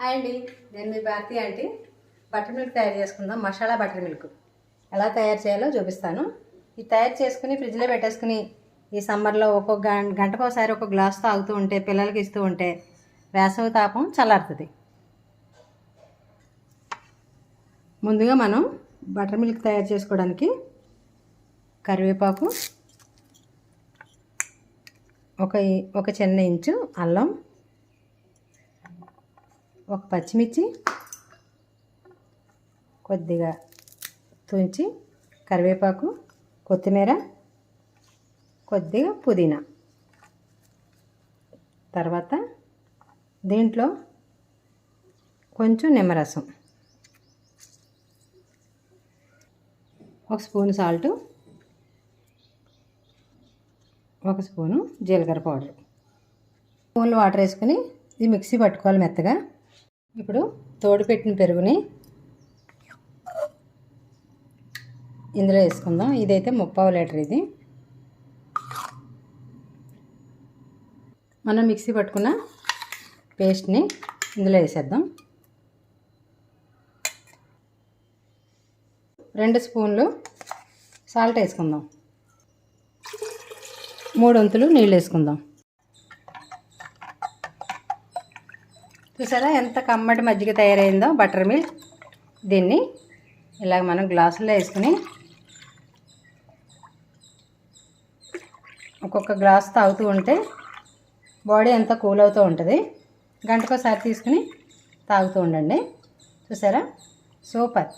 Hi అండి. నేను మీ భారతి ఆంటీ. బటర్ మిల్క్ తయారు చేసుకుందాం. Masala butter milk. ఎలా తయారు చేయాలో చూపిస్తాను. ఇది తయారు చేసుకుని ఫ్రిడ్జ్లో పెట్టేసుకుని ఈ సమ్మర్లో ఒక్కొక్క గంట గంటకోసారి ఒక గ్లాస్ తాగుతూ ఉంటే పిల్లలకి ఇస్తూ ఉంటే వేసవి తాపం చల్లారుతుంది. ముందుగా మనం బటర్ మిల్క్ తయారు చేసుకోవడానికి కరివేపాకు ఒక ఒక చిన్న ఇంచు అల్లం ఒక పచ్చిమిర్చి కొద్దిగా తుంచి కరివేపాకు కొత్తిమీర కొద్దిగా పుదీనా. తర్వాత దీంట్లో కొంచెం నిమ్మరసం. ఒక స్పూన్ సాల్టు ఒక స్పూను జీలకర్ర పౌడర్. స్పూన్లు వాటర్ వేసుకుని ఇది మిక్సీ పట్టుకోవాలి మెత్తగా. ఇప్పుడు తోడు పెట్టిన పెరుగుని ఇందులో వేసుకుందాం. ఇదైతే ముప్పావు లీటర్ ఇది. మనం మిక్సీ పట్టుకున్న పేస్ట్ని ఇందులో వేసేద్దాం. రెండు స్పూన్లు సాల్ట్ వేసుకుందాం. మూడు వంతులు నీళ్ళు వేసుకుందాం. చూసారా ఎంత కమ్మటి మజ్జిగ తయారైందో బటర్ మిల్క్. దీన్ని ఇలాగ మనం గ్లాసులో వేసుకుని ఒక్కొక్క గ్లాస్ తాగుతూ ఉంటే బాడీ అంతా కూల్ అవుతూ ఉంటుంది. గంటకోసారి తీసుకుని తాగుతూ ఉండండి. చూసారా? సూపర్.